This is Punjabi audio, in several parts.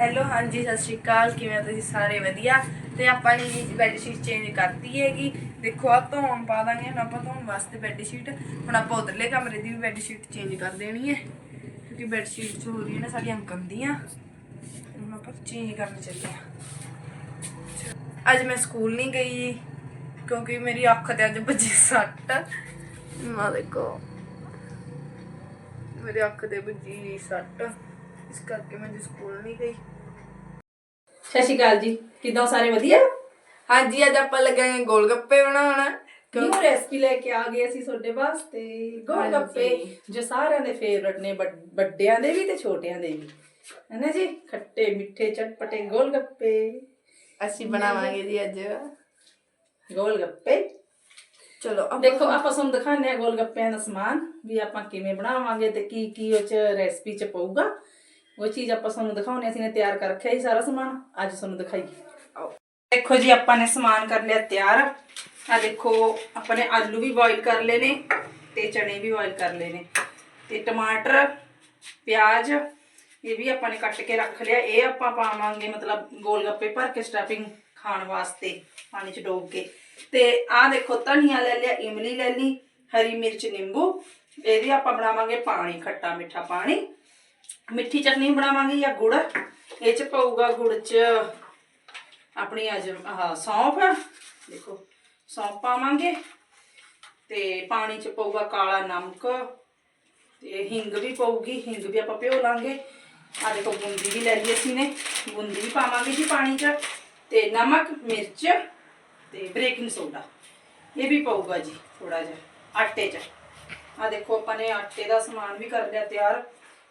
ਹੈਲੋ ਹਾਂਜੀ ਸਤਿ ਸ਼੍ਰੀ ਅਕਾਲ। ਕਿਵੇਂ ਹੋ ਤੁਸੀਂ ਸਾਰੇ? ਵਧੀਆ। ਤੇ ਆਪਾਂ ਨੇ ਜੀ ਬੈੱਡ ਸ਼ੀਟ ਚੇਂਜ ਕਰਤੀ ਹੈਗੀ। ਦੇਖੋ ਆ ਧੋਣ ਪਾ ਦਾਂਗੇ। ਹੁਣ ਆਪਾਂ ਧੋਣ ਵਾਸਤੇ ਬੈੱਡ ਸ਼ੀਟ ਹੁਣ ਆਪਾਂ ਉਧਰਲੇ ਕਮਰੇ ਦੀ ਵੀ ਬੈੱਡ ਸ਼ੀਟ ਚੇਂਜ ਕਰ ਦੇਣੀ ਹੈ। ਕਿਉਂਕਿ ਬੈੱਡ ਸ਼ੀਟ ਹੋ ਰਹੀ ਹੈ ਨਾ ਸਾਡੀਆਂ ਗੰਦੀਆਂ ਹੁਣ ਆਪਾਂ ਚੇਂਜ ਕਰਨ ਚੱਲੇ ਹਾਂ। ਅੱਜ ਮੈਂ ਸਕੂਲ ਨਹੀਂ ਗਈ ਜੀ, ਕਿਉਂਕਿ ਮੇਰੀ ਅੱਖ ਤੇ ਅੱਜ ਵੱਜੀ ਸੱਟ। ਮਾ ਦੇਖੋ। ਮੇਰੀ ਅੱਖ ਤੇ ਵੱਜੀ ਸੱਟ। ਇਸ ਕਰਕੇ ਮੈਂ ਸਕੂਲ ਨਹੀਂ ਗਈ। ਸਤਿ ਸ਼੍ਰੀ ਅਕਾਲ ਜੀ। ਕਿਦਾਂ ਸਾਰੇ ਵਧੀਆ? ਹਾਂਜੀ ਅੱਜ ਆਪਾਂ ਲੱਗਾਂਗੇ ਗੋਲ ਗੱਪੇ ਬਣਾਉਣ। ਨਿਊ ਰੈਸਪੀ ਲੈ ਕੇ ਆ ਗਏ ਅਸੀਂ ਤੁਹਾਡੇ ਵਾਸਤੇ? ਗੋਲ ਗੱਪੇ। ਜੋ ਸਾਰਿਆਂ ਦੇ ਫੇਵਰਟ ਨੇ ਵੱਡ- ਵੱਡਿਆਂ ਦੇ ਵੀ ਤੇ ਛੋਟਿਆਂ ਦੇ ਵੀ। ਹੈਨਾ ਜੀ? ਖੱਟੇ ਮਿੱਠੇ ਚਟਪਟੇ ਗੋਲ ਗੱਪੇ ਅਸੀਂ ਬਣਾਵਾਂਗੇ ਜੀ ਅੱਜ। ਗੋਲ ਗੱਪੇ ਚਲੋ ਆਪਾਂ ਦੇਖੋ ਆਪਾਂ ਤੁਹਾਨੂੰ ਦਿਖਾਉਂਦੇ ਆ ਗੋਲ ਗੱਪਿਆਂ ਦਾ ਸਮਾਨ ਵੀ ਆਪਾਂ ਕਿਵੇਂ ਬਣਾਵਾਂਗੇ ਤੇ ਕੀ ਕੀ ਉਹ ਚ ਰੈਸਪੀ ਚ ਪਊਗਾ। ਉਹ ਚੀਜ਼ ਆਪਾਂ ਤੁਹਾਨੂੰ ਦਿਖਾਉਣੇ ਅਸੀਂ ਨੇ ਤਿਆਰ ਕਰ ਰੱਖਿਆ ਸੀ ਸਾਰਾ ਸਮਾਨ। ਅੱਜ ਤੁਹਾਨੂੰ ਦਿਖਾਈਏ। ਆਓ। ਦੇਖੋ ਜੀ, ਆਪਾਂ ਨੇ ਸਮਾਨ ਕਰ ਲਿਆ ਤਿਆਰ। ਆ ਦੇਖੋ, ਆਪਾਂ ਨੇ ਆਲੂ ਵੀ ਬੋਇਲ ਕਰ ਲਏ ਨੇ ਤੇ ਚਣੇ ਵੀ ਬੋਇਲ ਕਰ ਲਏ ਨੇ। ਤੇ ਟਮਾਟਰ, ਪਿਆਜ਼, ਇਹ ਵੀ ਆਪਾਂ ਨੇ ਕੱਟ ਕੇ ਰੱਖ ਲਿਆ। ਇਹ ਆਪਾਂ ਪਾਵਾਂਗੇ ਮਤਲਬ ਗੋਲ ਗੱਪੇ ਭਰ ਕੇ ਸਟਫਿੰਗ ਖਾਣ ਵਾਸਤੇ, ਪਾਣੀ ਚ ਡੋਬ ਕੇ। ਤੇ ਆਹ ਦੇਖੋ, ਧਨੀਆ ਲੈ ਲਿਆ, ਇਮਲੀ ਲੈ ਲਈ, ਹਰੀ ਮਿਰਚ, ਨਿੰਬੂ। ਇਹਦੀ ਆਪਾਂ ਬਣਾਵਾਂਗੇ ਪਾਣੀ, ਖੱਟਾ ਮਿੱਠਾ ਪਾਣੀ। ਮਿੱਠੀ ਚਟਨੀ ਬਣਾਵਾਂਗੇ ਜਾਂ ਗੁੜ? ਇਹ ਚ ਪਾਊਗਾ ਗੁੜ ਚ ਆਪਣੀ ਅੱਜ, ਆਹ ਸੌਂਫ। ਦੇਖੋ, ਸੌਂਫ ਪਾਵਾਂਗੇ ਤੇ ਪਾਣੀ ਚ ਪਊਗਾ ਕਾਲਾ ਨਮਕ ਤੇ ਹਿੰਗ ਵੀ ਪਊਗੀ। ਹਿੰਗ ਵੀ ਆਪਾਂ ਭਿਓ ਲਾਂਗੇ। ਆ ਦੇਖੋ, ਬੂੰਦੀ ਵੀ ਲੈ ਲਈ ਅਸੀਂ ਨੇ। ਬੂੰਦੀ ਵੀ ਪਾਵਾਂਗੇ ਜੀ ਪਾਣੀ ਚ ਤੇ ਨਮਕ, ਮਿਰਚ ਤੇ ਬੇਕਿੰਗ ਸੋਡਾ। ਇਹ ਵੀ ਪਊਗਾ ਜੀ ਥੋੜਾ ਜਿਹਾ, ਆਟੇ ਚ। ਆ ਦੇਖੋ, ਆਪਾਂ ਨੇ ਆਟੇ ਦਾ ਸਮਾਨ ਵੀ ਕਰ ਲਿਆ ਤਿਆਰ।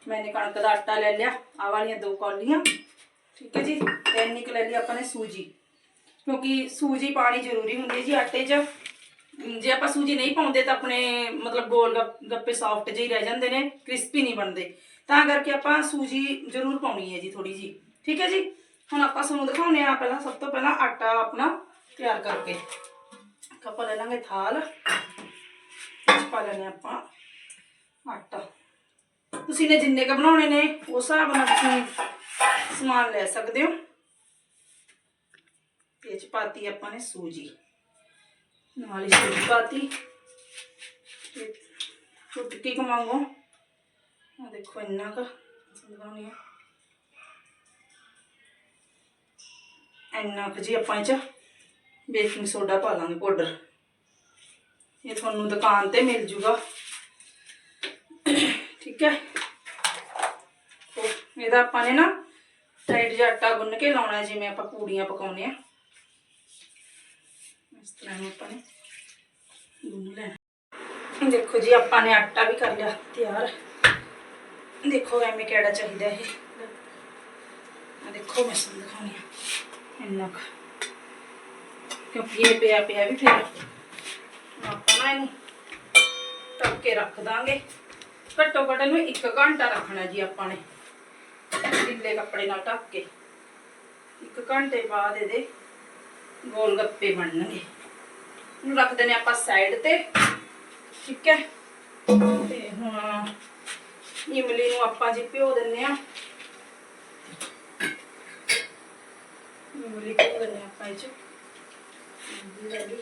ਮੈਨੇ ਕਣਕ ਦਾ ਆਟਾ ਲੈ ਲਿਆ ਆ ਵਾਲੀਆਂ ਦੋ ਕੌਲੀਆਂ। ਠੀਕ ਹੈ ਜੀ ਤੇ ਇੰਨੀ ਕੁ ਲੈ ਲਈ ਆਪਾਂ ਨੇ ਸੂਜੀ। ਕਿਉਂਕਿ ਸੂਜੀ ਪਾਣੀ ਜ਼ਰੂਰੀ ਹੁੰਦੀ ਹੈ ਜੀ ਆਟੇ 'ਚ। ਜੇ ਆਪਾਂ ਸੂਜੀ ਨਹੀਂ ਪਾਉਂਦੇ ਤਾਂ ਆਪਣੇ ਮਤਲਬ ਗੋਲ ਗੱਪੇ ਸੌਫਟ ਜਿਹੇ ਰਹਿ ਜਾਂਦੇ ਨੇ ਕ੍ਰਿਸਪੀ ਨਹੀਂ ਬਣਦੇ। ਤਾਂ ਕਰਕੇ ਆਪਾਂ ਸੂਜੀ ਜ਼ਰੂਰ ਪਾਉਣੀ ਹੈ ਜੀ ਥੋੜੀ ਜੀ ਠੀਕ ਹੈ ਜੀ, ਹੁਣ ਆਪਾਂ ਤੁਹਾਨੂੰ ਦਿਖਾਉਣੇ ਆ ਪਹਿਲਾਂ ਸਭ ਤੋਂ ਪਹਿਲਾਂ ਆਟਾ ਆਪਣਾ ਤਿਆਰ ਕਰਕੇ। ਆਪਾਂ ਲੈ ਲਾਂਗੇ ਥਾਲ ਇਸ ਪਾ ਲੈਣੇ ਆਪਾਂ ਆਟਾ। ਤੁਸੀਂ ਨੇ ਜਿੰਨੇ ਕ ਬਣਾਉਣੇ ਨੇ, ਉਸ ਹਿਸਾਬ ਨਾਲ ਤੁਸੀਂ ਸਮਾਨ ਲੈ ਸਕਦੇ ਹੋ। ਇਹ ਚ ਪਾਤੀ ਆਪਾਂ ਨੇ ਸੂਜੀ। ਨਾਲ ਹੀ ਸੂਜੀ ਪਾਤੀ। ਤੇ ਚੁਟਕੀ ਕੁ ਆ ਦੇਖੋ ਇੰਨਾ ਕ ਸਮਝਾਉਣੀ ਆ। ਇੰਨਾ ਕੁ ਜੀ ਆਪਾਂ ਇਹ ਚ ਬੇਕਿੰਗ ਸੋਡਾ ਪਾ ਲਾਂਗੇ ਪਾਊਡਰ। ਇਹ ਤੁਹਾਨੂੰ ਦੁਕਾਨ ਤੇ ਮਿਲ ਜੂਗਾ। ਠੀਕ ਹੈ। ਇਹਦਾ ਆਪਾਂ ਨੇ ਨਾ ਟਾਈਟ ਜਿਹਾ ਆਟਾ ਗੁੰਨ ਕੇ ਲਾਉਣਾ ਜਿਵੇਂ ਆਪਾਂ ਪੂੜੀਆਂ ਪਕਾਉਂਦੇ ਆ ਇਸ ਤਰ੍ਹਾਂ ਆਪਾਂ ਨੇ ਗੁੰਨ ਲੈਣਾ ਦੇਖੋ ਜੀ, ਆਪਾਂ ਨੇ ਆਟਾ ਵੀ ਕਰ ਲਿਆ, ਤਿਆਰ। ਦੇਖੋ ਐਵੇਂ ਕਿਹੜਾ ਚਾਹੀਦਾ ਇਹ। ਦੇਖੋ, ਮੈਂ ਤੁਹਾਨੂੰ ਦਿਖਾਉਣੀ ਆ ਇੰਨਾ ਕਿਉਂਕਿ ਇਹ ਪਿਆ ਪਿਆ ਵੀ ਫਿਰ ਆਪਾਂ ਨਾ ਇਹਨੂੰ ਢੱਕ ਕੇ ਰੱਖ ਦਾਂਗੇ। ਘੱਟੋ ਘੱਟ ਇਹਨੂੰ 1 ਘੰਟਾ ਰੱਖਣਾ ਜੀ ਆਪਾਂ ਨੇ। ਗਿੱਲੇ ਕੱਪੜੇ ਨਾਲ ਢੱਕ ਕੇ। 1 ਘੰਟੇ ਬਾਅਦ ਇਹਦੇ ਗੋਲ ਗੱਪੇ ਬਣਨਗੇ। ਇਹਨੂੰ ਰੱਖ ਦਿੰਦੇ ਆਪਾਂ ਸਾਈਡ ਤੇ, ਠੀਕ ਹੈ? ਤੇ ਹੁਣ ਇਮਲੀ ਨੂੰ ਆਪਾਂ ਜੀ ਭਿਓ ਦਿੰਨੇ ਆ ਇਮਲੀ ਭਿਓ ਦਿੰਨੇ ਆਪਾਂ ਇਹ ਚ। ਇਮਲੀ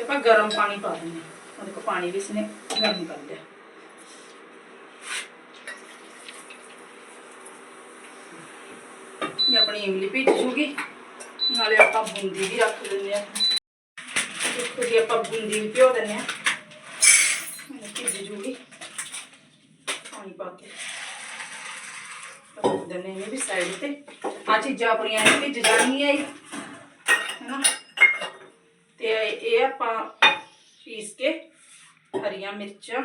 ਆਪਾਂ ਗਰਮ ਪਾਣੀ ਪਾ ਦਿੰਦੇ ਹਾਂ। ਉਹਦੇ ਕੋ ਪਾਣੀ ਵੀ ਇਸਨੇ ਗਰਮ ਕਰ ਲਿਆ ਇਹ ਆਪਣੀ ਇਮਲੀ ਭਿੱਜ ਜੂਗੀ। ਨਾਲੇ ਆਪਾਂ ਬੂੰਦੀ ਵੀ ਰੱਖ ਦਿੰਦੇ ਆ ਦੇਖੋ ਜੀ, ਆਪਾਂ ਬੂੰਦੀ ਵੀ ਭਿਓ ਦਿੰਦੇ ਆ ਇਹ ਭਿੱਜ ਜੂਗੀ। ਪਾਣੀ ਪਾ ਕੇ। ਰੱਖ ਦਿੰਦੇ ਹਾਂ ਇਹ ਵੀ ਸਾਈਡ ਤੇ। ਆ ਚੀਜ਼ਾਂ ਆਪਣੀਆਂ ਇਹ ਭਿੱਜ ਜਾਣਗੀਆਂ ਹੀ ਹੈਨਾ? ਤੇ ਇਹ ਆਪਾਂ ਪੀਸ ਕੇ ਹਰੀਆਂ ਮਿਰਚਾਂ,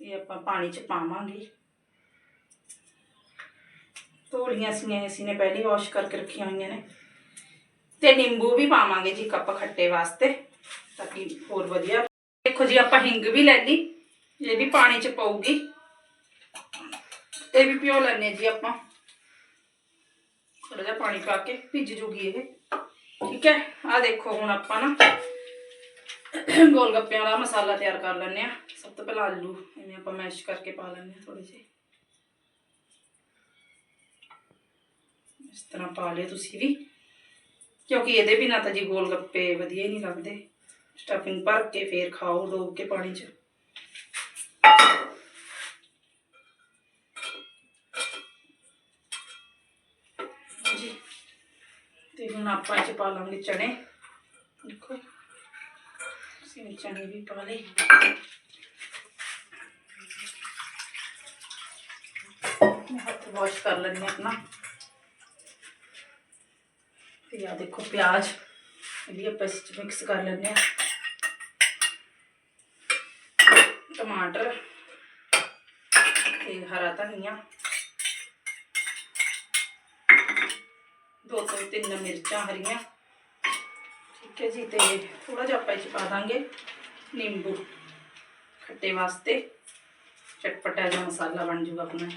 ਇਹ ਆਪਾਂ ਪਾਣੀ ਚ ਪਾਵਾਂਗੇ। ਧੋਲੀਆਂ ਸੀਆਂ ਅਸੀਂ ਨੇ, ਪਹਿਲੀ ਵਾਸ਼ ਕਰਕੇ ਰੱਖੀਆਂ ਹੋਈਆਂ ਨੇ। ਤੇ ਨਿੰਬੂ ਵੀ ਪਾਵਾਂਗੇ ਜੀ ਕੱਪ ਖੱਟੇ ਵਾਸਤੇ, ਤਾਂ ਕਿ ਹੋਰ ਵਧੀਆ। ਦੇਖੋ ਜੀ, ਆਪਾਂ ਹਿੰਗ ਵੀ ਲੈ ਲਈ, ਇਹ ਵੀ ਪਾਣੀ ਚ ਪਊਗੀ। ਇਹ ਵੀ ਪਿਓ ਲੈਣੇ ਜੀ ਆਪਾਂ। ਥੋੜਾ ਜਿਹਾ ਪਾਣੀ ਪਾ ਕੇ ਭਿੱਜ ਜੂਗੀ ਇਹ। ਠੀਕ ਹੈ ਆ ਦੇਖੋ ਹੁਣ ਆਪਾਂ ਨਾ ਗੋਲ ਗੱਪਿਆਂ ਦਾ ਮਸਾਲਾ ਤਿਆਰ ਕਰ ਲੈਣੇ ਆ ਸਭ ਤੋਂ ਪਹਿਲਾਂ ਆਲੂ, ਇਹਨੇ ਆਪਾਂ ਮੈਸ਼ ਕਰਕੇ ਪਾ ਲੈਂਦੇ ਆ ਥੋੜੇ ਜਿਹੇ। ਇਸ ਤਰ੍ਹਾਂ ਪਾ ਲਿਓ ਤੁਸੀਂ ਵੀ। ਕਿਉਂਕਿ ਇਹਦੇ ਬਿਨਾਂ ਤਾਂ ਜੀ ਗੋਲ ਗੱਪੇ ਵਧੀਆ ਹੀ ਨਹੀਂ ਲੱਗਦੇ। ਸਟਫਿੰਗ ਭਰ ਕੇ ਫੇਰ ਖਾਓ, ਡੋਬ ਕੇ ਪਾਣੀ 'ਚ। ਜੀ, ਤੇ ਹੁਣ ਆਪਾਂ ਇਹ 'ਚ ਪਾ ਲਾਂਗੇ ਚਣੇ ਦੇਖੋ ਅਸੀਂ ਚਣੇ ਵੀ ਪਾ ਲਏ। ਹੱਥ ਵਾਸ਼ ਕਰ ਲੈਂਦੇ ਆਪਣਾ। ਤੇ ਆ ਦੇਖੋ ਪਿਆਜ਼ ਇਹ ਵੀ ਆਪਾਂ ਇਸ 'ਚ ਮਿਕਸ ਕਰ ਲੈਂਦੇ ਹਾਂ ਟਮਾਟਰ ਤੇ ਹਰਾ ਧਨੀਆ ਦੋ ਤੋਂ ਤਿੰਨ ਮਿਰਚਾਂ ਹਰੀਆਂ ਠੀਕ ਹੈ ਜੀ ਤੇ ਥੋੜਾ ਜਿਹਾ ਆਪਾਂ ਇਹ 'ਚ ਪਾ ਦਾਂਗੇ ਨਿੰਬੂ ਖੱਟੇ ਵਾਸਤੇ ਚਟਪਟਾ ਜਿਹਾ ਮਸਾਲਾ ਬਣ ਜੂਗਾ ਆਪਣਾ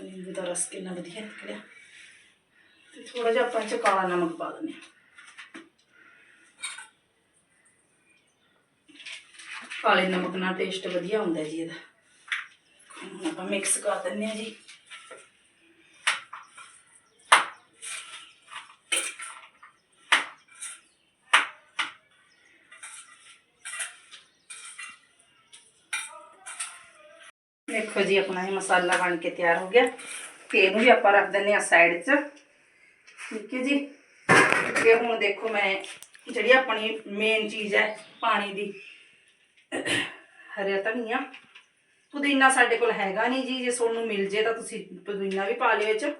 ਇਹ ਦੇਖੋ ਨਿੰਬੂ ਦਾ ਰਸ ਕਿੰਨਾ ਵਧੀਆ ਨਿਕਲਿਆ। ਤੇ ਥੋੜਾ ਜਿਹਾ ਆਪਾਂ 'ਚ ਕਾਲਾ ਨਮਕ ਪਾ ਦਿੰਦੇ ਹਾਂ। ਕਾਲੇ ਨਮਕ ਨਾਲ ਟੇਸਟ ਵਧੀਆ ਹੁੰਦਾ ਜੀ ਇਹਦਾ। ਹੁਣ ਆਪਾਂ ਮਿਕਸ ਕਰ ਦਿੰਦੇ ਹਾਂ ਜੀ। ਦੇਖੋ ਜੀ, ਆਪਣਾ ਇਹ ਮਸਾਲਾ ਬਣ ਕੇ ਤਿਆਰ ਹੋ ਗਿਆ। ਤੇ ਇਹਨੂੰ ਵੀ ਆਪਾਂ ਰੱਖ ਦਿੰਦੇ ਆ ਸਾਈਡ 'ਚ। ਠੀਕ ਹੈ ਜੀ? ਤੇ ਹੁਣ ਦੇਖੋ ਮੈਂ, ਜਿਹੜੀ ਆਪਣੀ ਮੇਨ ਚੀਜ਼ ਹੈ ਪਾਣੀ ਦੀ। ਹਰਿਆ ਧਨੀਆ। ਪੁਦੀਨਾ ਸਾਡੇ ਕੋਲ ਹੈਗਾ ਨਹੀਂ ਜੀ, ਜੇ ਤੁਹਾਨੂੰ ਮਿਲ ਜੇ ਤਾਂ ਤੁਸੀਂ ਪੁਦੀਨਾ ਵੀ ਪਾ ਲਿਓ ਇਹ 'ਚ।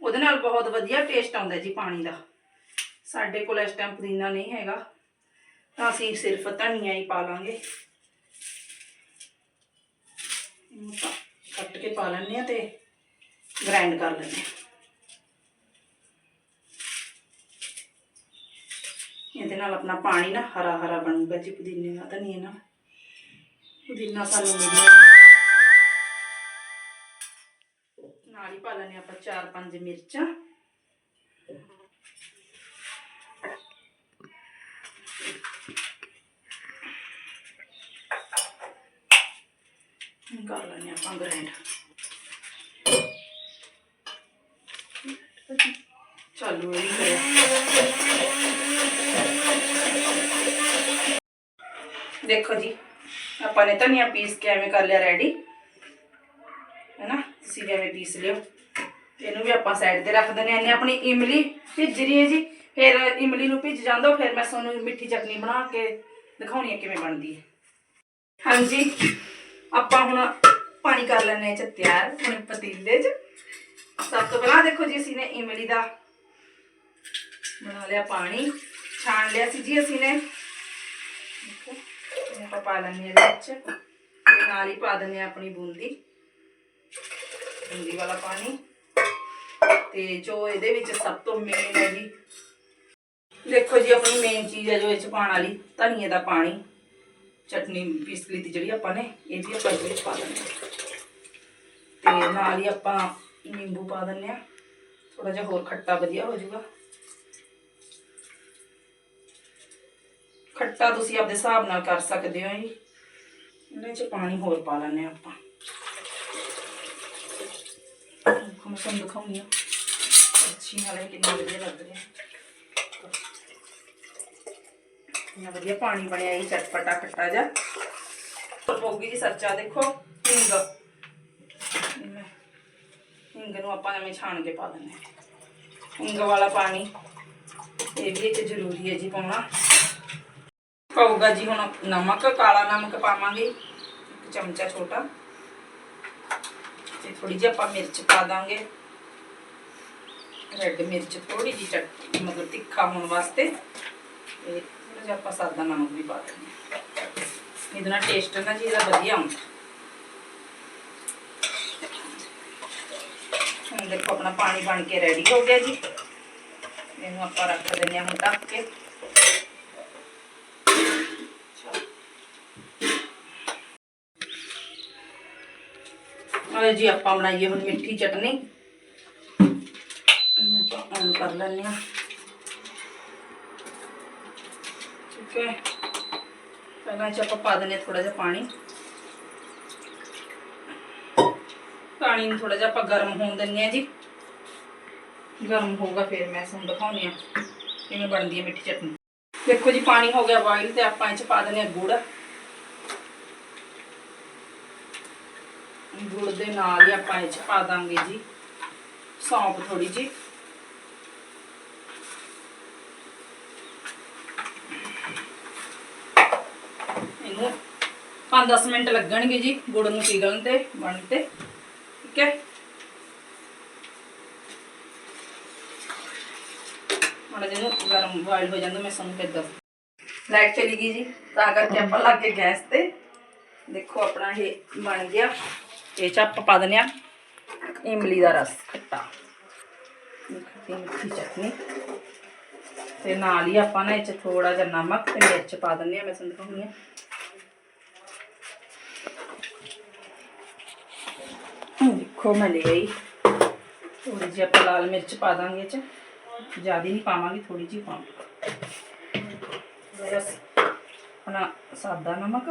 ਉਹਦੇ ਨਾਲ ਬਹੁਤ ਵਧੀਆ ਟੇਸਟ ਆਉਂਦਾ ਜੀ ਪਾਣੀ ਦਾ। ਸਾਡੇ ਕੋਲ ਇਸ ਟਾਈਮ ਪੁਦੀਨਾ ਨਹੀਂ ਹੈਗਾ। ਤਾਂ ਅਸੀਂ ਸਿਰਫ ਧਨੀਆ ਹੀ ਪਾ ਲਾਂਗੇ। ਕੱਟ ਕੇ ਪਾ ਲੈਂਦੇ ਆ ਤੇ ਗ੍ਰਾਈਂਡ ਕਰ ਲੈਂਦੇ ਆ ਇਹਦੇ ਨਾਲ ਆਪਣਾ ਪਾਣੀ ਨਾ ਹਰਾ ਹਰਾ ਬਣੂਗਾ ਜੀ, ਪੁਦੀਨੇ ਨਾਲ ਧਨੀਏ ਨਾਲ। ਪੁਦੀਨਾ ਸਾਨੂੰ ਮਿਲਿਆ ਨਾਲ ਹੀ ਪਾ ਲੈਣੇ ਆਪਾਂ ਚਾਰ ਪੰਜ ਮਿਰਚਾਂ। ਕਰ ਲੈਣੇ ਆਪਾਂ ਗ੍ਰਾਈਂਡ ਚਾਲੂ ਇਹ ਕਰਿਆ। ਦੇਖੋ ਜੀ, ਆਪਾਂ ਨੇ ਧਨੀਆ ਪੀਸ ਕੇ ਐਵੇਂ ਕਰ ਲਿਆ ਰੈਡੀ ਹੈਨਾ? ਤੁਸੀਂ ਵੀ ਐਵੇਂ ਪੀਸ ਲਿਓ। ਇਹਨੂੰ ਵੀ ਆਪਾਂ ਸਾਈਡ ਤੇ ਰੱਖ ਦਿੰਦੇ ਹਾਂ। ਆਪਣੀ ਇਮਲੀ ਭਿੱਜ ਰਹੀ ਹੈ ਜੀ। ਫਿਰ ਇਮਲੀ ਨੂੰ ਭਿੱਜ ਜਾਂਦਾ, ਫਿਰ ਮੈਂ ਤੁਹਾਨੂੰ ਮਿੱਠੀ ਚਟਨੀ ਬਣਾ ਕੇ ਦਿਖਾਉਣੀ ਹੈ ਕਿਵੇਂ ਬਣਦੀ ਹੈ। ਹਾਂਜੀ। ਆਪਾਂ ਹੁਣ ਪਾਣੀ ਕਰ ਲੈਣੇ ਚ ਤਿਆਰ, ਹੁਣ ਪਤੀਲੇ 'ਚ। ਸਭ ਤੋਂ ਪਹਿਲਾਂ ਦੇਖੋ ਜੀ, ਅਸੀਂ ਨੇ ਇਮਲੀ ਦਾ ਬਣਾ ਲਿਆ ਪਾਣੀ, ਛਾਣ ਲਿਆ ਸੀ ਜੀ ਅਸੀਂ ਨੇ। ਇਹ ਆਪਾਂ ਪਾ ਲੈਂਦੇ ਹਾਂ ਇਹਦੇ ਵਿੱਚ। ਤੇ ਨਾਲ ਹੀ ਪਾ ਦਿੰਦੇ ਹਾਂ ਆਪਣੀ ਬੂੰਦੀ ਬੂੰਦੀ ਵਾਲਾ ਪਾਣੀ। ਤੇ ਜੋ ਇਹਦੇ ਵਿੱਚ ਸਭ ਤੋਂ ਮੇਨ ਹੈ ਜੀ। ਦੇਖੋ ਜੀ, ਆਪਣੀ ਮੇਨ ਚੀਜ਼ ਹੈ ਜੋ ਇਹ ਚ ਪਾਉਣ ਵਾਲੀ, ਧਨੀਏ ਦਾ ਪਾਣੀ। ਚਟਨੀ ਪੀਸ ਲਈ ਤੀ ਜਿਹੜੀ ਆਪਾਂ ਨੇ, ਇਹ ਵੀ ਆਪਾਂ ਇਹਦੇ ਵਿੱਚ ਪਾ ਦਿੰਦੇ ਹਾਂ। ਤੇ ਨਾਲ ਹੀ ਆਪਾਂ ਨਿੰਬੂ ਪਾ ਦਿੰਦੇ ਆ ਥੋੜਾ ਜਿਹਾ ਹੋਰ ਖੱਟਾ ਵਧੀਆ ਹੋ ਜਾਊਗਾ। ਖੱਟਾ ਤੁਸੀਂ ਆਪਦੇ ਹਿਸਾਬ ਨਾਲ ਕਰ ਸਕਦੇ ਹੋ ਜੀ। ਇਹਦੇ ਚ ਪਾਣੀ ਹੋਰ ਪਾ ਲੈਣੇ ਆਪਾਂ। ਦੇਖੋ ਦਿਖਾਉਂਦੀ ਹਾਂ। ਅੱਛੀ ਨਾਲ ਇਹ ਕਿੰਨਾ ਵਧੀਆ ਲੱਗ ਰਿਹਾ ਕਿੰਨਾ ਵਧੀਆ ਪਾਣੀ ਬਣਿਆ ਇਹ ਚਟਪਟਾ ਖੱਟਾ ਜਿਹਾ। ਹੋਰ ਪਊਗੀ ਜੀ ਸੱਚਾ ਦੇਖੋ, ਹਿੰਗ। ਹਿੰਗ ਨੂੰ ਆਪਾਂ ਐਵੇਂ ਛਾਣ ਕੇ ਪਾ ਦਿੰਦੇ ਹਾਂ। ਹਿੰਗ ਵਾਲਾ ਪਾਣੀ, ਇਹ ਵੀ ਇੱਕ ਜ਼ਰੂਰੀ ਹੈ ਜੀ ਪਾਉਣਾ। ਪਾਊਗਾ ਜੀ ਹੁਣ ਨਮਕ, ਕਾਲਾ ਨਮਕ ਪਾਵਾਂਗੇ, ਇੱਕ ਚਮਚਾ ਛੋਟਾ। ਤੇ ਥੋੜੀ ਜਿਹੀ ਆਪਾਂ ਮਿਰਚ ਪਾ ਦਾਂਗੇ। ਰੈੱਡ ਮਿਰਚ ਥੋੜੀ ਜਿਹੀ ਚਟ, ਮਤਲਬ ਤਿੱਖਾ ਹੋਣ ਵਾਸਤੇ। ਤੇ ਥੋੜਾ ਜਿਹਾ ਆਪਾਂ ਸਾਦਾ ਨਮਕ ਵੀ ਪਾ ਦਿੰਦੇ ਹਾਂ। ਇਹਦੇ ਨਾਲ ਟੇਸਟ ਨਾ ਜੀ ਇਹਦਾ ਵਧੀਆ ਆਉਂਦਾ ਹੁਣ ਦੇਖੋ ਆਪਣਾ ਪਾਣੀ ਬਣ ਕੇ ਰੈਡੀ ਹੋ ਗਿਆ ਜੀ। ਇਹਨੂੰ ਆਪਾਂ ਰੱਖ ਦਿੰਦੇ ਹਾਂ ਹੁਣ ਢੱਕ ਕੇ। ਆਲੇ ਜੀ ਆਪਾਂ ਬਣਾਈਏ ਹੁਣ ਮਿੱਠੀ ਚਟਨੀ। ਇਹਨੂੰ ਆਪਾਂ on ਕਰ ਲੈਂਦੇ ਹਾਂ। ਠੀਕ ਹੈ ਪਹਿਲਾਂ ਚ ਆਪਾਂ ਪਾ ਦਿੰਦੇ ਥੋੜਾ ਜਿਹਾ ਪਾਣੀ। ਪਾਣੀ ਨੂੰ ਥੋੜਾ ਜਿਹਾ ਆਪਾਂ ਗਰਮ ਹੋਣ ਦਿੰਦੇ ਆ ਜੀ। ਗਰਮ ਹੋਊਗਾ ਫਿਰ ਮੈਂ ਤੁਹਾਨੂੰ ਦਿਖਾਉਂਦੀ ਆ ਕਿਵੇਂ ਬਣਦੀ ਹੈ ਮਿੱਠੀ ਚਟਨੀ। ਦੇਖੋ ਜੀ, ਪਾਣੀ ਹੋ ਗਿਆ ਬੋਇਲ ਤੇ ਆਪਾਂ ਇਹ ਚ ਪਾ ਦਿੰਦੇ ਆ ਗੁੜ। ਗੁੜ ਦੇ ਨਾਲ ਹੀ ਆਪਾਂ ਇਹ ਚ ਪਾ ਦਾਂਗੇ ਜੀ। ਸੌਂਫ ਥੋੜੀ ਜੀ ਇਹਨੂੰ 5-10 ਮਿੰਟ ਲੱਗਣਗੇ ਜੀ, ਗੁੜ ਨੂੰ ਪਿਘਲਣ ਤੇ ਬਣ ਤੇ। ਠੀਕ ਹੈ? ਹੁਣ ਜਿਹਨੂੰ ਗਰਮ ਬੋਇਲ ਹੋ ਜਾਂਦਾ, ਮੈਂ ਤੁਹਾਨੂੰ ਫਿਰ ਦੱਸ ਲਾਈਟ ਚਲੀ ਗਈ ਜੀ, ਤਾਂ ਕਰਕੇ ਆਪਾਂ ਲਾ ਕੇ ਗੈਸ ਤੇ। ਦੇਖੋ ਆਪਣਾ ਇਹ ਬਣ ਗਿਆ। ਇਹ ਚ ਆਪਾਂ ਪਾ ਦਿੰਦੇ ਆ ਇਮਲੀ ਦਾ ਰਸ, ਖੱਟਾ। ਖੱਟੀ ਮਿੱਠੀ ਚਟਨੀ। ਤੇ ਨਾਲ ਹੀ ਆਪਾਂ ਨਾ ਇਹ ਚ ਥੋੜਾ ਜਿਹਾ ਨਮਕ ਤੇ ਮਿਰਚ ਪਾ ਦਿੰਦੇ ਆ ਮੈਂ ਤੁਹਾਨੂੰ ਦਿਖਾਉਂਦੀ ਆ ਦੇਖੋ ਮੈਂ ਲੈ ਆਈ। ਥੋੜੀ ਜਿਹੀ ਆਪਾਂ ਲਾਲ ਮਿਰਚ ਪਾ ਦਾਂਗੇ ਚ। ਜ਼ਿਆਦਾ ਨਹੀਂ ਪਾਵਾਂਗੇ ਥੋੜੀ ਜਿਹੀ ਪਾਵਾਂਗੇ। ਬਸ ਆਪਣਾ ਸਾਦਾ ਨਮਕ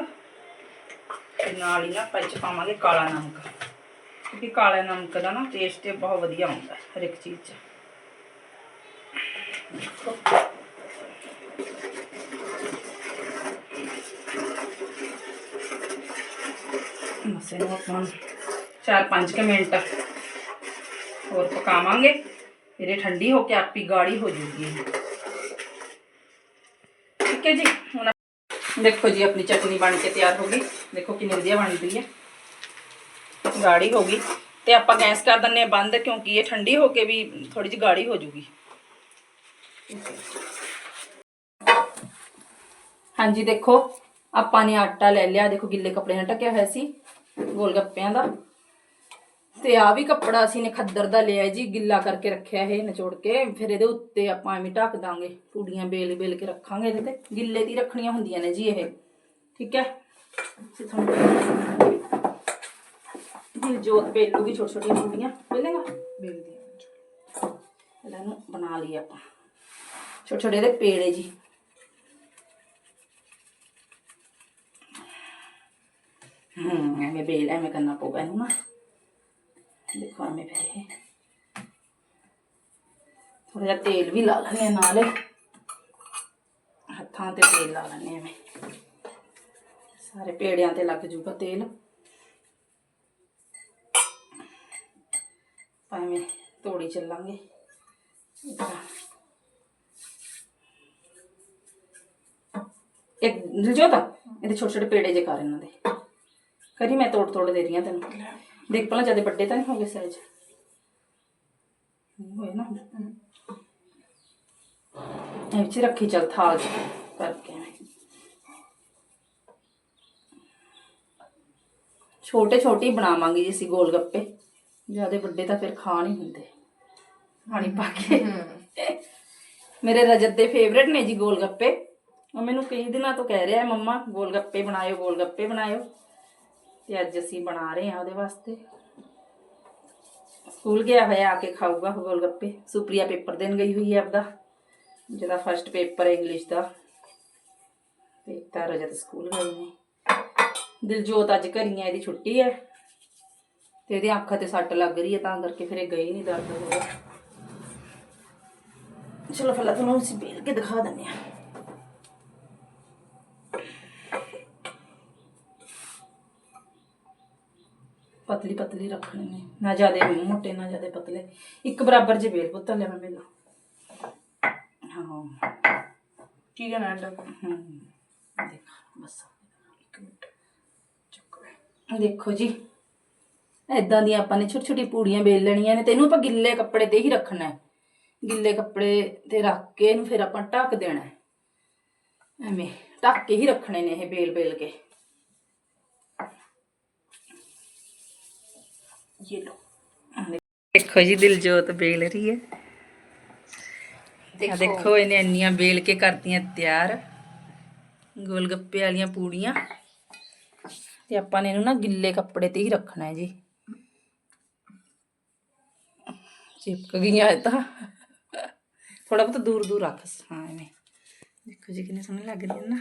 ਤੇ ਨਾਲ ਹੀ ਨਾ ਆਪਾਂ ਇਹ ਚ ਪਾਵਾਂਗੇ ਕਾਲਾ ਨਮਕ। ਕਿਉਂਕਿ ਕਾਲਾ ਨਮਕ ਦਾ ਨਾ ਟੇਸਟ ਬਹੁਤ ਵਧੀਆ ਹੁੰਦਾ ਹਰ ਇੱਕ ਚੀਜ਼ 'ਚ। ਦੇਖੋ। ਬਸ ਆਪਾਂ 4-5 ਕੁ ਮਿੰਟ ਹੋਰ ਪਕਾਵਾਂਗੇ ਫਿਰ ਇਹ ਠੰਡੀ ਹੋ ਕੇ ਆਪੀ ਗਾੜੀ ਹੋ ਜੂਗੀ ਇਹ। ਠੀਕ ਹੈ ਜੀ ਹੁਣ ਆਪ- ਦੇਖੋ ਜੀ ਆਪਣੀ ਚਟਨੀ ਬਣ ਕੇ ਤਿਆਰ ਹੋ ਗਈ ਦੇਖੋ ਕਿੰਨੀ ਵਧੀਆ ਬਣ ਰਹੀ ਹੈ ਗਾੜੀ ਹੋ ਗਈ ਤੇ ਆਪਾਂ ਗੈਸ ਕਰ ਦਿੰਨੇ ਆ ਬੰਦ ਕਿਉਂਕਿ ਇਹ ਠੰਡੀ ਹੋ ਕੇ ਵੀ ਥੋੜੀ ਜਿਹੀ ਗਾੜੀ ਹੋ ਜੂਗੀ ਹਾਂਜੀ ਦੇਖੋ ਆਪਾਂ ਨੇ ਆਟਾ ਲੈ ਲਿਆ ਦੇਖੋ ਗਿੱਲੇ ਕੱਪੜੇ ਨਾਲ ਢੱਕਿਆ ਹੋਇਆ ਸੀ ਗੋਲ ਗੱਪਿਆਂ ਦਾ ਤੇ ਆ ਵੀ ਕੱਪੜਾ ਅਸੀਂ ਨੇ ਖੱਦਰ ਦਾ ਲਿਆ ਜੀ, ਗਿੱਲਾ ਕਰਕੇ ਰੱਖਿਆ ਇਹ ਨਿਚੋੜ ਕੇ। ਫਿਰ ਇਹਦੇ ਉੱਤੇ ਆਪਾਂ ਐਵੇਂ ਢੱਕ ਦਾਂਗੇ ਪੂੜੀਆਂ ਬੇਲ ਬੇਲ ਕੇ ਰੱਖਾਂਗੇ ਇਹਦੇ ਤੇ। ਗਿੱਲੇ ਦੀ ਰੱਖਣੀਆਂ ਹੁੰਦੀਆਂ ਨੇ ਜੀ ਇਹ। ਠੀਕ ਹੈ? ਅਸੀਂ ਤੁਹਾਨੂੰ ਦਿਲ ਬੇਲੂਗੀ ਛੋਟੀ ਛੋਟੀਆਂ ਪੂੜੀਆਂ ਬੇਲੇਗਾ ਬੇਲ ਇਹਨਾਂ ਨੂੰ ਬਣਾ ਲਈ ਆਪਾਂ। ਛੋਟੇ ਛੋਟੇ ਦੇ ਪੇੜੇ ਜੀ। ਹੂੰ, ਐਵੇਂ ਬੇਲ ਐਵੇਂ ਕਰਨਾ ਪਊਗਾ ਇਹਨੂੰ ਨਾ। ਦੇਖੋ ਐਵੇਂ ਫਿਰ ਇਹ ਥੋੜਾ ਜਿਹਾ ਤੇਲ ਵੀ ਲਾ ਲੈਣੇ ਨਾਲੇ। ਹੱਥਾਂ ਤੇ ਤੇਲ ਲਾ ਲੈਣੇ ਐਵੇਂ ਸਾਰੇ ਪੇੜਿਆਂ ਤੇ ਲੱਗ ਜੂਗਾ ਤੇਲ। ਭਾਵੇਂ ਤੋੜੀ ਚੱਲਾਂਗੇ। ਇੱਦਾਂ। ਇੱਕ ਦਿਲਜੋਤ ਇਹਦੇ ਛੋਟੇ ਛੋਟੇ ਪੇੜੇ ਜੇ ਕਰ ਇਹਨਾਂ ਦੇ। ਕਰੀ ਮੈਂ ਤੋੜ ਤੋੜ ਦੇ ਰਹੀ ਹਾਂ ਤੈਨੂੰ। ਦੇਖ ਪਹਿਲਾਂ ਜ਼ਿਆਦਾ ਵੱਡੇ ਤਾਂ ਨਹੀਂ ਹੋ ਸਾਈਜ਼ ਹੋਏ ਨਾ। ਇਹ ਵਿੱਚ ਰੱਖੀ ਚੱਲ ਥਾਲ 'ਚ ਕਰਕੇ। ਛੋਟੇ ਛੋਟੇ ਬਣਾਵਾਂਗੇ ਜੀ ਅਸੀਂ ਗੋਲ ਗੱਪੇ ਜ਼ਿਆਦਾ ਵੱਡੇ ਤਾਂ ਫਿਰ ਖਾ ਨਹੀਂ ਹੁੰਦੇ। ਪਾਣੀ ਪਾ ਕੇ। ਮੇਰੇ ਰਜਤ ਦੇ ਫੇਵਰੇਟ ਨੇ ਜੀ ਗੋਲ ਗੱਪੇ ਉਹ ਮੈਨੂੰ ਕਈ ਦਿਨਾਂ ਤੋਂ ਕਹਿ ਰਿਹਾ, ਮੰਮਾ ਗੋਲ ਗੱਪੇ ਬਣਾਇਓ ਗੋਲ ਗੱਪੇ ਬਣਾਇਓ। ਤੇ ਅੱਜ ਅਸੀਂ ਬਣਾ ਰਹੇ ਹਾਂ ਉਹਦੇ ਵਾਸਤੇ। ਸਕੂਲ ਗਿਆ ਹੋਇਆ, ਆ ਕੇ ਖਾਊਗਾ ਗੋਲ ਗੱਪੇ ਸੁਪਰੀਆ ਪੇਪਰ ਦੇਣ ਗਈ ਹੋਈ ਹੈ ਆਪਦਾ, ਜਿਹਦਾ ਫਸਟ ਪੇਪਰ ਇੰਗਲਿਸ਼ ਦਾ। ਤੇ ਤਾਂ ਰਜਤ ਸਕੂਲ ਗਈ ਨੇ ਦਿਲਜੋਤ ਅੱਜ ਘਰੀ ਹੈ, ਇਹਦੀ ਛੁੱਟੀ ਹੈ। ਤੇ ਇਹਦੀ ਅੱਖਾਂ ਤੇ ਸੱਟ ਲੱਗ ਰਹੀ ਹੈ, ਤਾਂ ਕਰਕੇ ਫਿਰ ਇਹ ਗਈ ਨਹੀਂ ਦਰਦ ਹੋਇਆ ਚਲੋ, ਫਿਰ ਤੁਹਾਨੂੰ ਅਸੀਂ ਬੇਲ ਕੇ ਦਿਖਾ ਦਿੰਦੇ ਹਾਂ। ਪਤਲੀ ਪਤਲੀ ਰੱਖਣੇ ਨੇ ਨਾ ਜ਼ਿਆਦਾ ਮੋਟੇ ਨਾ ਜ਼ਿਆਦਾ ਪਤਲੇ। ਇੱਕ ਬਰਾਬਰ ਜੇ ਵੇਲ ਪੁੱਤ ਲੈ ਮੈਂ ਬੇਲ ਹਾਂ। ਕੀ ਕਰਨਾ ਹੈ। ਹਮ, ਦੇਖ ਬਸ। ਇੱਕ ਮਿੰਟ। ਚੁੱਕ ਦੇਖੋ ਜੀ ਐਦਾਂ ਦੀਆਂ ਆਪਾਂ ਨੇ ਛੋਟੀ ਛੋਟੀ ਪੂੜੀਆਂ ਵੇਲ ਲੈਣੀਆਂ ਨੇ ਤੇ ਇਹਨੂੰ ਆਪਾਂ ਗਿੱਲੇ ਕੱਪੜੇ ਤੇ ਹੀ ਰੱਖਣਾ ਹੈ। ਗਿੱਲੇ ਕੱਪੜੇ ਤੇ ਰੱਖ ਕੇ ਇਹਨੂੰ ਫਿਰ ਆਪਾਂ ਢੱਕ ਦੇਣਾ ਹੈ। ਐਵੇਂ ਢੱਕ ਕੇ ਹੀ ਰੱਖਣੇ ਨੇ ਇਹ ਬੇਲ ਬੇਲ ਕੇ। ਦੇਖੋ ਜੀ ਦਿਲਜੋਤ ਬੇਲ ਰਹੀ ਹੈ। ਆ ਦੇਖੋ। ਇਹਨੇ ਇੰਨੀਆਂ ਬੇਲ ਕੇ ਕਰਤੀਆਂ ਤਿਆਰ। ਗੋਲ ਗੱਪੇ ਵਾਲੀਆਂ ਪੂੜੀਆਂ। ਤੇ ਆਪਾਂ ਨੇ ਇਹਨੂੰ ਨਾ ਗਿੱਲੇ ਕੱਪੜੇ ਤੇ ਹੀ ਰੱਖਣਾ ਹੈ ਜੀ। ਚਿਪਕ ਗਈਆਂ ਇਹ ਤਾਂ। ਥੋੜਾ ਬਹੁਤ ਦੂਰ ਦੂਰ ਰੱਖ ਹਾਂ ਐਵੇਂ ਦੇਖੋ ਜੀ ਕਿੰਨੇ ਸੋਹਣੇ ਲੱਗ ਰਹੇ ਨੇ।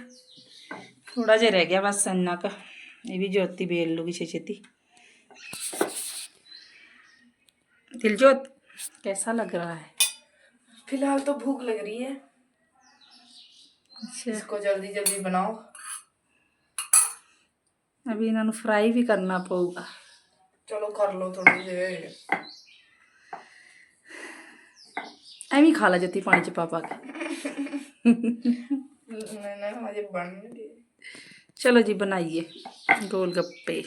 थोड़ा ਜਿਹਾ ਰਹਿ ਗਿਆ ਬਸ ਇੰਨਾ ਕ। ਇਹ ਵੀ ਜੋਤੀ ਬੇਲ ਲੂਗੀ ਛੇਤੀ। दिलजोत कैसा लग रहा है फिलहाल तो भूख लग रही है अच्छा इसको जल्दी जल्दी बनाओ अभी इन्हों फ्राई भी करना पऊगा चलो कर लो थोड़ी देर ਐਵੇਂ ਹੀ ਖਾ ਲਾ ਜੋਤੀ ਪਾਣੀ ਚ ਪਾ ਪਾ ਕੇ मैंने मुझे बन नहीं दिए ਚਲੋ ਜੀ ਬਣਾਈਏ ਗੋਲ ਗੱਪੇ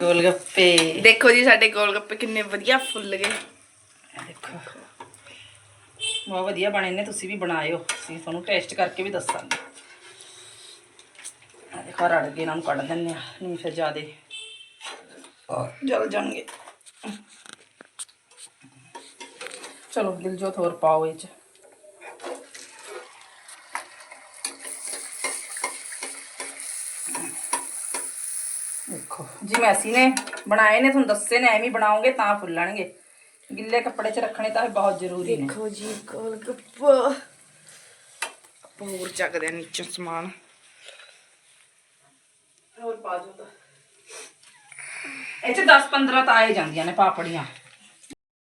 ਗੋਲ ਗੱਪੇ ਦੇਖੋ ਜੀ ਸਾਡੇ ਗੋਲ ਗੱਪੇ ਕਿੰਨੇ ਵਧੀਆ ਫੁੱਲ ਗਏ। ਦੇਖੋ। ਬਹੁਤ ਵਧੀਆ ਬਣੇ ਨੇ ਤੁਸੀਂ ਵੀ ਬਣਾਇਓ। ਅਸੀਂ ਤੁਹਾਨੂੰ ਟੇਸਟ ਕਰਕੇ ਵੀ ਦੱਸਾਂਗੇ। ਆਹ ਦੇਖੋ ਰੜ ਗਏ ਇਹਨਾਂ ਨੂੰ ਕੱਢ ਦਿੰਨੇ ਆ ਨਹੀਂ ਫਿਰ ਜ਼ਿਆਦੇ ਜਲ ਜਾਣਗੇ। ਚਲੋ ਦਿਲਜੋਤ ਹੋਰ ਪਾਓ ਇਹ ਚ ਦੇਖੋ ਜੀ ਮੈਸੀ ਨੇ ਬਣਾਏ ਨੇ ਤੁਹਾਨੂੰ ਦੱਸੇ ਨੇ ਐਵੇਂ ਬਣਾਓਗੇ ਤਾਂ ਫੁੱਲਣਗੇ ਗਿੱਲੇ ਕੱਪੜੇ 'ਚ ਰੱਖਣੇ ਤਾਂ ਬਹੁਤ ਜ਼ਰੂਰੀ ਨੇ। ਦੇਖੋ ਜੀ ਗੱਪਾ। ਆਪਾਂ ਹੋਰ ਚੱਕਦੇ ਆ ਨੀਚੇ ਸਮਾਨ। ਹੋਰ ਪਾ ਜੋ ਤਾਂ। ਇਹ 'ਚ 10 15 ਤਾਂ ਆਏ ਜਾਂਦੀਆਂ ਨੇ ਪਾਪੜੀਆਂ।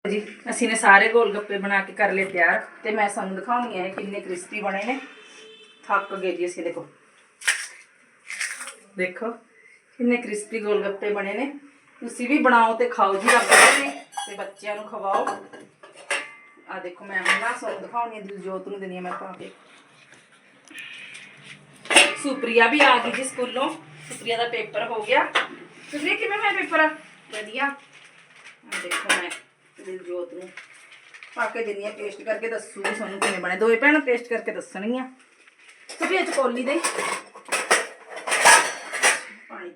ਜੀ ਅਸੀਂ ਨੇ ਸਾਰੇ ਗੋਲ ਗੱਪੇ ਬਣਾ ਕੇ ਕਰ ਲਏ ਤਿਆਰ ਤੇ ਮੈਂ ਤੁਹਾਨੂੰ ਦਿਖਾਉਣੀ ਹੈ ਕਿੰਨੇ ਕ੍ਰਿਸਪੀ ਬਣੇ ਨੇ। ਥੱਕ ਗਏ ਜੀ ਅਸੀਂ ਦੇਖੋ। ਦੇਖੋ। ਕਿੰਨੇ ਕ੍ਰਿਸਪੀ ਗੋਲਗੱਪੇ ਬਣੇ ਨੇ। ਤੁਸੀਂ ਵੀ ਬਣਾਓ ਤੇ ਖਾਓ ਜੀ, ਰੱਬ ਦੇ ਤੇ ਬੱਚਿਆਂ ਨੂੰ ਖਵਾਓ। ਆ ਦੇਖੋ, ਮੈਂ ਨਾ ਤੁਹਾਨੂੰ ਦਿਖਾਉਣੀ ਦਿਲਜੋਤ ਨੂੰ ਦੇਣੀ ਮੈਂ ਪਾ ਕੇ। ਸੁਪਰੀਆ ਵੀ ਆ ਗਈ ਜੀ ਸਕੂਲੋਂ। ਸੁਪਰੀਆ ਦਾ ਪੇਪਰ ਹੋ ਗਿਆ। ਸੁਪਰੀਆ, ਕਿਵੇਂ ਹੋਇਆ ਪੇਪਰ? ਵਧੀਆ। ਦੇਖੋ, ਮੈਂ ਦਿਲਜੋਤ ਨੂੰ ਪਾ ਕੇ ਦਿੰਨੀ ਆ ਟੇਸਟ ਕਰਕੇ ਦੱਸੂਗੀ ਤੁਹਾਨੂੰ ਕਿਵੇਂ ਬਣੇ। ਦੋਵੇਂ ਭੈਣਾਂ ਟੇਸਟ ਕਰਕੇ ਦੱਸਣਗੀਆਂ। ਸੁਪਰੀਆ ਚ ਕੋਲੀ ਦੇ।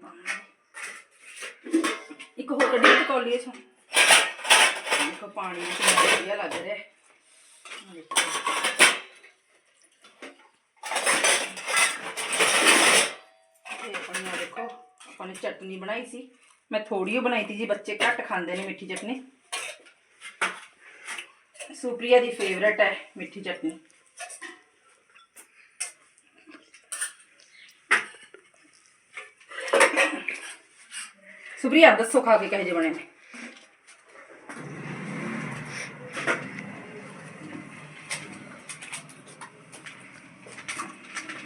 ਪਾਣੀ ਇੱਕ ਹੋਰ ਕੱਢੀ ਤੇ ਕੋਲੀ ਦੇਖੋ ਪਾਣੀ ਵਿੱਚ ਕਿੰਨਾ ਵਧੀਆ ਲੱਗ ਰਿਹਾ ਹੈ। ਆਹ ਦੇਖੋ, ਆਪਾਂ ਨੇ ਚਟਨੀ ਬਣਾਈ ਸੀ। ਮੈਂ ਥੋੜੀ ਓ ਬਣਾਈ ਤੀ ਜੀ, ਬੱਚੇ ਘੱਟ ਖਾਂਦੇ ਨੇ ਮਿੱਠੀ ਚਟਨੀ। ਸੁਪਰੀਆ ਦੀ ਫੇਵਰਟ ਹੈ ਮਿੱਠੀ ਚਟਨੀ। ਸੁਪਰੀਆ ਦੱਸੋ ਖਾ ਕੇ ਕਹੇ ਜੇ ਬਣੇ ਨੇ।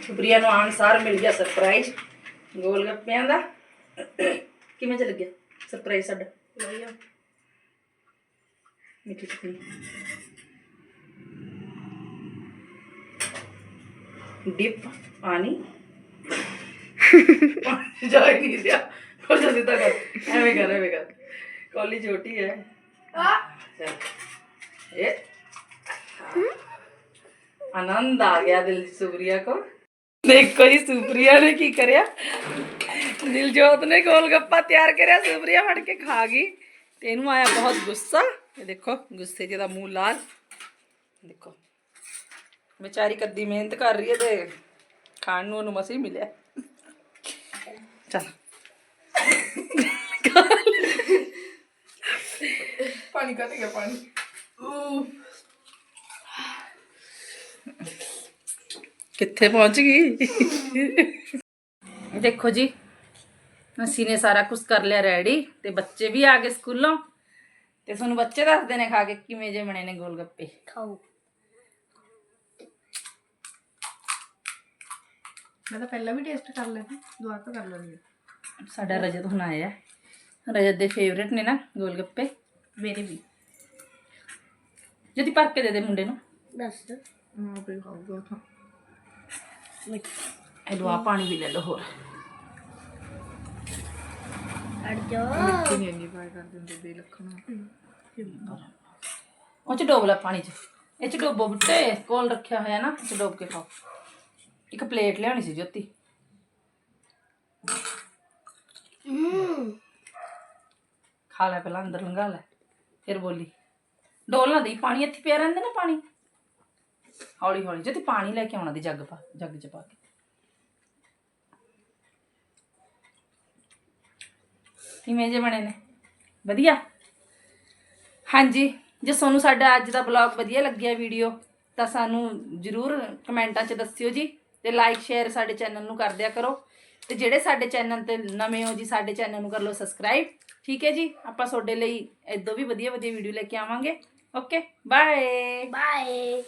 ਸੁਪਰੀਆ ਨੂੰ ਆਉਣ ਸਾਰ ਮਿਲ ਗਿਆ ਸਰਪ੍ਰਾਈਜ਼ ਗੋਲ ਗੱਪਿਆਂ ਦਾ। ਕਿਵੇਂ ਚੱਲ ਗਿਆ ਸਰਪ੍ਰਾਈਜ਼ ਸਾਡਾ? ਵਧੀਆ। ਮਿੱਠੀ ਚਟਨੀ। ਡਿਪ ਪਾਣੀ। ਜਾ ਹੀ ਨਹੀਂ ਕੁਝ ਸਿੱਧਾ ਕਰ। ਐਵੇਂ ਕਰ ਐਵੇਂ ਕਰ। ਕੋਲੀ ਛੋਟੀ ਹੈ। ਚੱਲ। ਇਹ। ਆਨੰਦ ਆ ਗਿਆ ਦਿਲ ਸੁਪਰੀਆ ਕੋ ਦੇਖੋ ਜੀ ਸੁਪਰੀਆ ਨੇ ਕੀ ਕਰਿਆ। ਦਿਲਜੋਤ ਨੇ ਗੋਲ ਗੱਪਾ ਤਿਆਰ ਕਰਿਆ ਸੁਪਰੀਆ ਫੜ ਕੇ ਖਾ ਗਈ। ਤੇ ਇਹਨੂੰ ਆਇਆ ਬਹੁਤ ਗੁੱਸਾ। ਇਹ ਦੇਖੋ ਗੁੱਸੇ 'ਚ ਇਹਦਾ ਮੂੰਹ ਲਾਲ। ਦੇਖੋ। ਵਿਚਾਰੀ ਕੱਦੀ ਮਿਹਨਤ ਕਰ ਰਹੀ ਹੈ ਤੇ ਖਾਣ ਨੂੰ ਉਹਨੂੰ ਮਸੀਂ ਮਿਲਿਆ। ਚਲ। ਪਾਣੀ ਕੱਟ ਗਿਆ ਪਾਣੀ। ਕਿੱਥੇ ਪਹੁੰਚ ਗਈ? ਦੇਖੋ ਜੀ ਅਸੀਂ ਨੇ ਸਾਰਾ ਕੁਝ ਕਰ ਲਿਆ ਰੈਡੀ ਤੇ ਬੱਚੇ ਵੀ ਆ ਗਏ ਸਕੂਲੋਂ। ਤੇ ਤੁਹਾਨੂੰ ਬੱਚੇ ਦੱਸਦੇ ਨੇ ਖਾ ਕੇ ਕਿਵੇਂ ਜੇ ਬਣੇ ਨੇ ਗੋਲ ਗੱਪੇ ਖਾਓ। ਮੈਂ ਤਾਂ ਪਹਿਲਾਂ ਵੀ ਟੇਸਟ ਕਰ ਲਿਆ ਸੀ ਦੁਬਾਰਾ ਤੋਂ ਕਰ ਲੈਣੀ ਸਾਡਾ ਰਜਤ ਹੁਣ ਆਇਆ। ਰਜਤ ਦੇ ਫੇਵਰੇਟ ਨੇ ਨਾ ਗੋਲ ਗੱਪੇ ਮੇਰੇ ਵੀ। ਜਦੀ ਭਰ ਕੇ ਦੇ ਦੇ ਮੁੰਡੇ ਨੂੰ। ਦੱਸ ਮੈਂ ਵੀ ਖਾਊਗਾ ਤਾਂ ਇਹ ਲੋ ਆ ਪਾਣੀ ਵੀ ਲੈ ਲਓ ਹੋਰ। ਕਿੰਨੀ ਇੰਨੀ ਪਾਈ ਕਰ ਦਿੰਦੇ ਦੇ ਲੱਖਣਾ ਉਹ ਚ ਡੋਬ ਲੈ ਪਾਣੀ ਚ। ਇਹ ਚ ਡੋਬੋ ਬੁੱਟੇ ਕੋਲ ਰੱਖਿਆ ਹੋਇਆ ਨਾ ਚ ਡੋਬ ਕੇ ਖਾਓ। ਇੱਕ ਪਲੇਟ ਲਿਆਉਣੀ ਸੀ ਜੋਤੀ। ਖਾ ਲੈ ਪਹਿਲਾਂ ਅੰਦਰ ਲੰਘਾ ਲੈ। ਫਿਰ ਬੋਲੀ, ਡੋਲ ਨਾ ਦੇਈ ਪਾਣੀ ਇੱਥੇ ਪਿਆ ਰਹਿੰਦਾ ਨਾ ਪਾਣੀ। ਹੌਲੀ ਹੌਲੀ ਜੋਤੀ ਪਾਣੀ ਲੈ ਕੇ ਆਉਣਾ ਦੀ ਜੱਗ ਪਾ, ਜੱਗ ਚ ਪਾ ਕੇ। ਕਿਵੇਂ ਜੇ ਬਣੇ ਨੇ? ਵਧੀਆ? ਹਾਂਜੀ, ਜੇ ਤੁਹਾਨੂੰ ਸਾਡਾ ਅੱਜ ਦਾ ਬਲੌਗ ਵਧੀਆ ਲੱਗਿਆ ਵੀਡੀਓ, ਤਾਂ ਸਾਨੂੰ ਜਰੂਰ ਕਮੈਂਟਾਂ 'ਚ ਦੱਸਿਓ ਜੀ, ਤੇ ਲਾਈਕ ਸ਼ੇਅਰ ਸਾਡੇ ਚੈਨਲ ਨੂੰ ਕਰ ਦਿਆ ਕਰੋ। ਤੇ ਜਿਹੜੇ ਸਾਡੇ ਚੈਨਲ ਤੇ ਨਵੇਂ ਹੋ ਜੀ, ਸਾਡੇ ਚੈਨਲ ਨੂੰ ਕਰ ਲਓ ਸਬਸਕ੍ਰਾਈਬ ਠੀਕ ਹੈ ਜੀ? ਆਪਾਂ ਤੁਹਾਡੇ ਲਈ ਇਦੋਂ ਵੀ ਵਧੀਆ ਵਧੀਆ ਵੀਡੀਓ ਲੈ ਕੇ ਆਵਾਂਗੇ। Okay bye bye